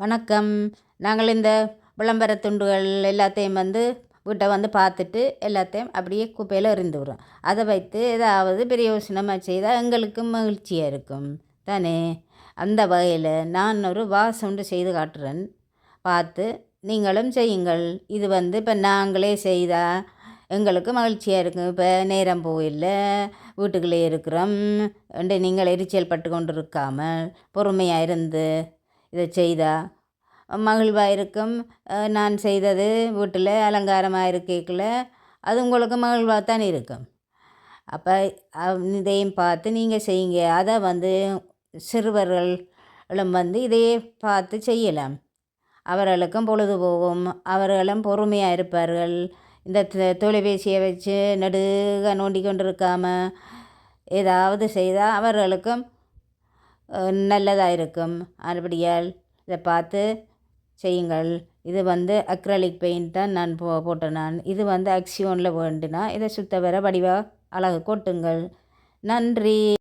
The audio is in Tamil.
வணக்கம். நாங்கள் இந்த விளம்பர துண்டுகள் எல்லாத்தையும் வந்து வீட்டை வந்து பார்த்துட்டு எல்லாத்தையும் அப்படியே குப்பையில் எறிந்து விடுறோம். அதை வைத்து ஏதாவது பிரயோசனமாக செய்தால் எங்களுக்கும் மகிழ்ச்சியாக இருக்கும். தானே? அந்த வகையில் நான் ஒரு வாசம் செய்து காட்டுறேன். பார்த்து நீங்களும் செய்யுங்கள். இது வந்து இப்போ நாங்களே செய்தால் எங்களுக்கு மகிழ்ச்சியாக இருக்கும். இப்போ நேரம் போயில்ல வீட்டுக்குள்ளே இருக்கிறோம். நீங்கள் எரிச்சல் பட்டு கொண்டு இருக்காமல் பொறுமையாக இருந்து இதை செய்தால் மகிழ்வாக இருக்கும் நான் செய்தது வீட்டில் அலங்காரமாக இருக்கைக்குள்ள அது உங்களுக்கு மகிழ்வாக தான் இருக்கும். அப்போ இதையும் பார்த்து நீங்கள் செய்யுங்க. அதை வந்து சிறுவர்களும் வந்து இதையே பார்த்து செய்யலாம். அவர்களுக்கும் பொழுது போகும் அவர்களும் பொறுமையாக இருப்பார்கள். இந்த தொலைபேசியை வச்சு நடுக நோண்டி கொண்டு இருக்காமல் ஏதாவது செய்தால் அவர்களுக்கும் நல்லதாக இருக்கும் அதுபடியால் இதை பார்த்து செய்யுங்கள். இது வந்து அக்ரலிக் பெயிண்ட் தான் நான் போ போட்டேன் நான். இது வந்து அக்ஷியோனில் வேண்டுனா இதை சுத்த வர வடிவாக அழகு கொட்டுங்கள். நன்றி.